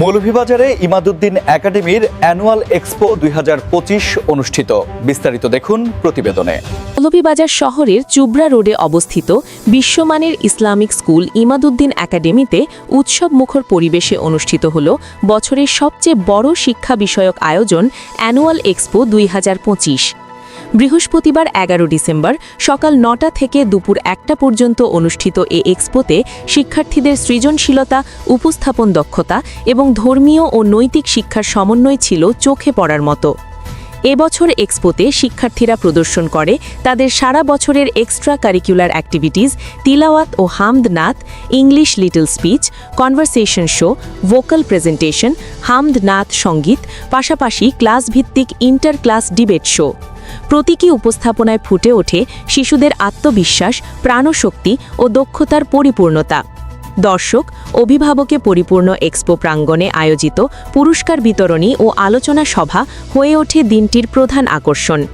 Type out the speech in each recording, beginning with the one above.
মৌলভীবাজারে ইমাদুদ্দিন একাডেমির annual expo দুই হাজার পঁচিশ অনুষ্ঠিত। বিস্তারিত দেখুন প্রতিবেদনে। মৌলভীবাজার শহরের চুবড়া রোডে অবস্থিত বিশ্বমানের ইসলামিক স্কুল ইমাদুদ্দিন একাডেমিতে উৎসব মুখর পরিবেশে অনুষ্ঠিত হল বছরের সবচেয়ে বড় শিক্ষা বিষয়ক আয়োজন অ্যানুয়াল এক্সপো দুই হাজার পঁচিশ। বৃহস্পতিবার এগারো ডিসেম্বর সকাল নটা থেকে দুপুর একটা পর্যন্ত অনুষ্ঠিত এ এক্সপোতে শিক্ষার্থীদের সৃজনশীলতা, উপস্থাপন দক্ষতা এবং ধর্মীয় ও নৈতিক শিক্ষার সমন্বয় ছিল চোখে পড়ার মতো। এবছর এক্সপোতে শিক্ষার্থীরা প্রদর্শন করে তাদের সারা বছরের এক্সট্রা কারিকুলার অ্যাক্টিভিটিস তিলাওয়াত ও হামদ নাত English little speech conversation show vocal presentation হামদ নাত সংগীত, পাশাপাশি ক্লাস ভিত্তিক ইন্টার ক্লাস ডিবেট শো প্রতীকী উপস্থাপনায় ফুটে ওঠে শিশুদের আত্মবিশ্বাস, প্রাণশক্তি ও দক্ষতার পরিপূর্ণতা। দর্শক, অভিভাবকে পরিপূর্ণ এক্সপো প্রাঙ্গণে আয়োজিত পুরস্কার বিতরণী ও আলোচনা সভা হয়ে ওঠে দিনটির প্রধান আকর্ষণ।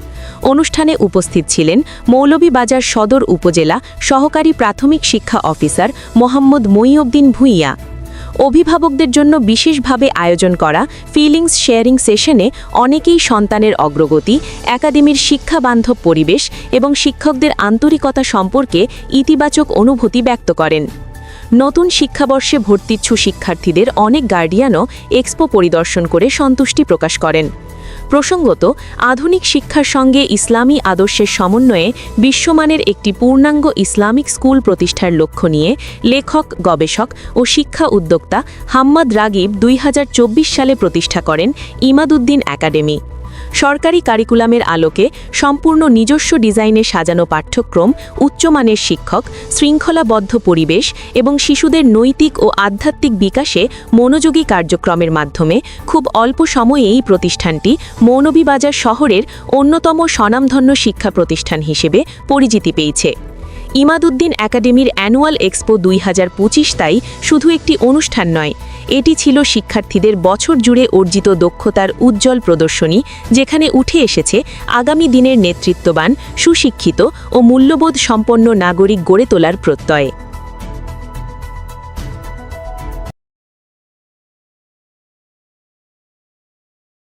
অনুষ্ঠানে উপস্থিত ছিলেন মৌলভীবাজার সদর উপজেলা সহকারী প্রাথমিক শিক্ষা অফিসার মোহাম্মদ মঈউদ্দিন ভূঁইয়া। অভিভাবকদের জন্য বিশেষভাবে আয়োজন করা ফিলিংস শেয়ারিং সেশনে অনেকেই সন্তানের অগ্রগতি, একাডেমির শিক্ষাবান্ধব পরিবেশ এবং শিক্ষকদের আন্তরিকতা সম্পর্কে ইতিবাচক অনুভূতি ব্যক্ত করেন। নতুন শিক্ষাবর্ষে ভর্তিচ্ছু শিক্ষার্থীদের অনেক গার্ডিয়ানও এক্সপো পরিদর্শন করে সন্তুষ্টি প্রকাশ করেন। প্রসঙ্গত, আধুনিক শিক্ষার সঙ্গে ইসলামী আদর্শের সমন্বয়ে বিশ্বমানের একটি পূর্ণাঙ্গ ইসলামিক স্কুল প্রতিষ্ঠার লক্ষ্য নিয়ে লেখক, গবেষক ও শিক্ষা উদ্যোক্তা হাম্মাদ রাগিব দুই হাজার চব্বিশ সালে প্রতিষ্ঠা করেন ইমাদুদ্দিন একাডেমি। সরকারি কারিকুলামের আলোকে সম্পূর্ণ নিজস্ব ডিজাইনে সাজানো পাঠ্যক্রম, উচ্চমানের শিক্ষক, শৃঙ্খলাবদ্ধ পরিবেশ এবং শিশুদের নৈতিক ও আধ্যাত্মিক বিকাশে মনোযোগী কার্যক্রমের মাধ্যমে খুব অল্প সময়ে এই প্রতিষ্ঠানটি মৌলভীবাজার শহরের অন্যতম স্বনামধন্য শিক্ষা প্রতিষ্ঠান হিসেবে পরিচিতি পেয়েছে। ইমাদুদ্দিন একাডেমির অ্যানুয়াল এক্সপো দুই হাজার পঁচিশ তাই শুধু একটি অনুষ্ঠান নয় এটি ছিল শিক্ষার্থীদের বছর জুড়ে অর্জিত দক্ষতার উজ্জ্বল প্রদর্শনী, যেখানে উঠে এসেছে আগামী দিনের নেতৃত্ববান, সুশিক্ষিত ও মূল্যবোধ সম্পন্ন নাগরিক গড়ে তোলার প্রত্যয়।